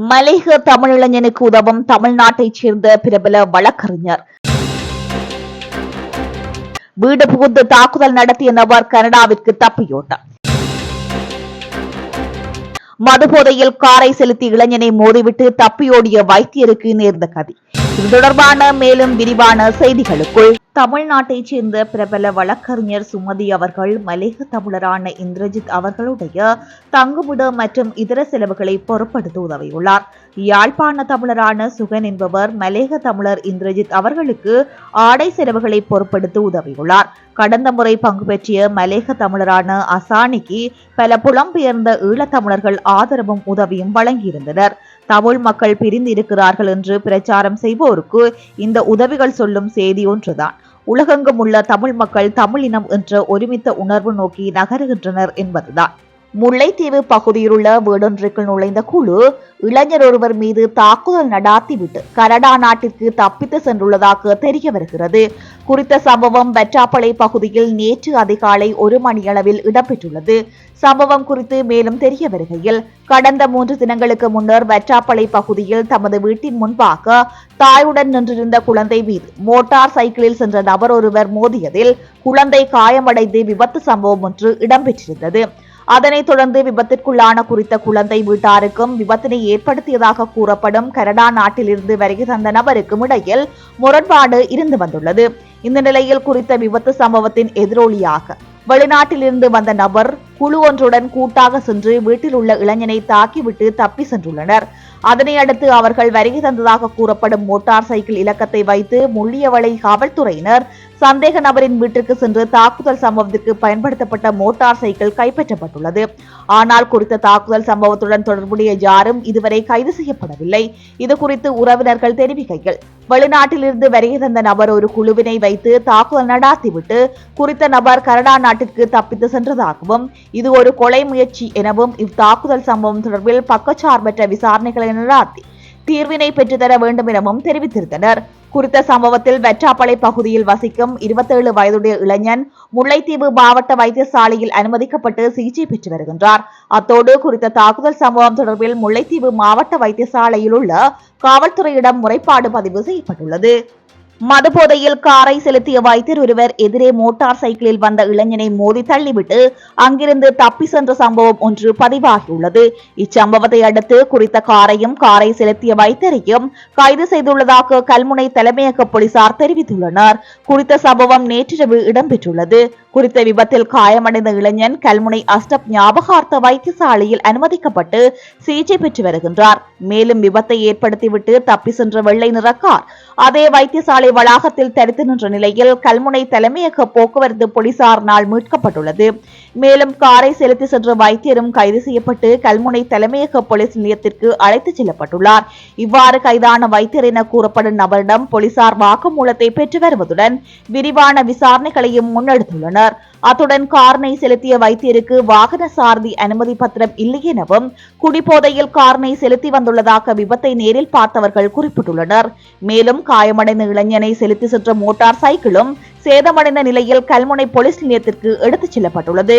மலேக தமிழிளைஞனுக்கு உதவும் தமிழ்நாட்டைச் சேர்ந்த பிரபல வழக்கறிஞர். வீடு புகுந்து தாக்குதல் நடத்திய நபர் கனடாவிற்கு தப்பியோட்டம். மதுபோதையில் காரை செலுத்தி இளைஞனை மோதிவிட்டு தப்பியோடிய வைத்தியருக்கு நேர்ந்த கதி. இது தொடர்பான மேலும் விரிவான செய்திகளுக்குள் தமிழ்நாட்டைச் சேர்ந்த பிரபல வழக்கறிஞர் சுமதி அவர்கள் மலேக தமிழரான இந்திரஜித் அவர்களுடைய தங்குமிடம் மற்றும் இதர செலவுகளை பொறுப்படுத்த உதவியுள்ளார். யாழ்ப்பாண தமிழரான சுகன் என்பவர் மலேக தமிழர் இந்திரஜித் அவர்களுக்கு ஆடை செலவுகளை பொறுப்படுத்த உதவியுள்ளார். கடந்த முறை பங்கு பெற்றிய மலேக தமிழரான அசானிக்கு பல புலம்பெயர்ந்த ஈழத்தமிழர்கள் ஆதரவும் உதவியும் வழங்கியிருந்தனர். தமிழ் மக்கள் பிரிந்து இருக்கிறார்கள் என்று பிரச்சாரம் செய்வோருக்கு இந்த உதவிகள் சொல்லும் செய்தி ஒன்றுதான். உலகெங்கும் உள்ள தமிழ் மக்கள் தமிழினம் என்ற ஒருமித்த உணர்வு நோக்கி நகருகின்றனர் என்பதுதான். முல்லைத்தீவு பகுதியிலுள்ள வீடொன்றுக்குள் நுழைந்த குழு இளைஞர் ஒருவர் மீது தாக்குதல் நடாத்திவிட்டு கனடா நாட்டிற்கு தப்பித்து சென்றுள்ளதாக தெரிய வருகிறது குறித்த சம்பவம் வெற்றாப்பளை பகுதியில் நேற்று அதிகாலை ஒரு மணியளவில் இடம்பெற்றுள்ளது. சம்பவம் குறித்து மேலும் தெரிய வருகையில் கடந்த மூன்று தினங்களுக்கு முன்னர் வெற்றாப்பளை பகுதியில் தமது வீட்டின் முன்பாக தாயுடன் நின்றிருந்த குழந்தை மீது மோட்டார் சைக்கிளில் சென்ற நபர் ஒருவர் மோதியதில் குழந்தை காயமடைந்து விபத்து சம்பவம் ஒன்று இடம்பெற்றிருந்தது. அதனைத் தொடர்ந்து விபத்திற்குள்ளான குறித்த குழந்தை வீட்டாருக்கும் விபத்தினை ஏற்படுத்தியதாக கூறப்படும் கனடா நாட்டிலிருந்து வருகை தந்த நபருக்கும் இடையில் முரண்பாடு இருந்து வந்துள்ளது. இந்த நிலையில் குறித்த விபத்து சம்பவத்தின் எதிரொலியாக. வெளிநாட்டிலிருந்து வந்த நபர் குழு ஒன்றுடன் கூட்டாக சென்று வீட்டில் உள்ள இளைஞனை தாக்கிவிட்டு தப்பி சென்றுள்ளனர். அதனை அடுத்து அவர்கள் வருகை தந்ததாக கூறப்படும் மோட்டார் சைக்கிள் இலக்கத்தை வைத்து முள்ளியவளை காவல்துறையினர் சந்தேக நபரின் வீட்டிற்கு சென்று தாக்குதல் சம்பவத்திற்கு பயன்படுத்தப்பட்ட மோட்டார் சைக்கிள் கைப்பற்றப்பட்டுள்ளது. ஆனால் குறித்த தாக்குதல் சம்பவத்துடன் தொடர்புடைய யாரும் இதுவரை கைது செய்யப்படவில்லை. இது குறித்து உறவினர்கள் தெரிவிக்கையில் வெளிநாட்டிலிருந்து வருகை தந்த நபர் ஒரு குழுவினை வைத்து தாக்குதல் நடாத்திவிட்டு குறித்த நபர் கனடா நாட்டிற்கு தப்பித்து சென்றதாகவும் இது ஒரு கொலை முயற்சி எனவும் இத்தாக்குதல் சம்பவம் தொடர்பில் பக்கச்சார்பற்ற விசாரணைகளை நடாத்தி தீர்வினை பெற்றுத்தர வேண்டும் எனவும் தெரிவித்திருந்தனர். குறித்த சம்பவத்தில் வெற்றாப்பளை பகுதியில் வசிக்கும் இருபத்தேழு வயதுடைய இளைஞன் முல்லைத்தீவு மாவட்ட வைத்தியசாலையில் அனுமதிக்கப்பட்டு சிகிச்சை பெற்று வருகின்றார். அத்தோடு குறித்த தாக்குதல் சம்பவம் தொடர்பில் முல்லைத்தீவு மாவட்ட வைத்தியசாலையில் உள்ள காவல்துறையிடம் முறைப்பாடு பதிவு செய்யப்பட்டுள்ளது. மதுபோதையில் காரை செலுத்திய வைத்தியர் ஒருவர் எதிரே மோட்டார் சைக்கிளில் வந்த இளைஞனை மோதி தள்ளிவிட்டு அங்கிருந்து தப்பி சென்ற சம்பவம் ஒன்று பதிவாகியுள்ளது. இச்சம்பவத்தை அடுத்து குறித்த காரையும் காரை செலுத்திய வைத்தியரையும் கைது செய்துள்ளதாக கல்முனை தலைமையக போலீசார் தெரிவித்துள்ளனர். குறித்த சம்பவம் நேற்றிரவு இடம்பெற்றுள்ளது. குறித்த விபத்தில் காயமடைந்த இளைஞன் கல்முனை அஸ்டப் ஞாபகார்த்த வைத்தியசாலையில் அனுமதிக்கப்பட்டு சிகிச்சை பெற்று வருகின்றார். மேலும் விபத்தை ஏற்படுத்திவிட்டு தப்பி சென்ற வெள்ளை நிற கார் அதே வைத்தியசாலை வளாகத்தில் தடுத்து நின்ற நிலையில் கல்முனை தலைமையக போக்குவரத்து போலீசாரினால் மீட்கப்பட்டுள்ளது. மேலும் காரை செலுத்தி சென்ற வைத்தியரும் கைது செய்யப்பட்டு கல்முனை தலைமையக போலீஸ் நிலையத்திற்கு அழைத்துச் செல்லப்பட்டுள்ளார். இவ்வாறு கைதான வைத்தியர் என கூறப்படும் நபரிடம் போலீசார் வாக்குமூலத்தை பெற்று வருவதுடன் விரிவான விசாரணைகளையும் முன்னெடுத்துள்ளனர். அத்துடன் கார்னை செலுத்திய வைத்தியருக்கு வாகன சாரதி அனுமதி பத்திரம் இல்லை எனவும் குடிபோதையில் கார்னை செலுத்தி வந்துள்ளதாக விபத்தை நேரில் பார்த்தவர்கள் குறிப்பிட்டுள்ளனர். மேலும் காயமடைந்த இளைஞனை செலுத்தி சென்ற மோட்டார் சைக்கிளும் சேதமடைந்த நிலையில் கல்முனை போலீஸ் நிலையத்திற்கு எடுத்துச் செல்லப்பட்டுள்ளது.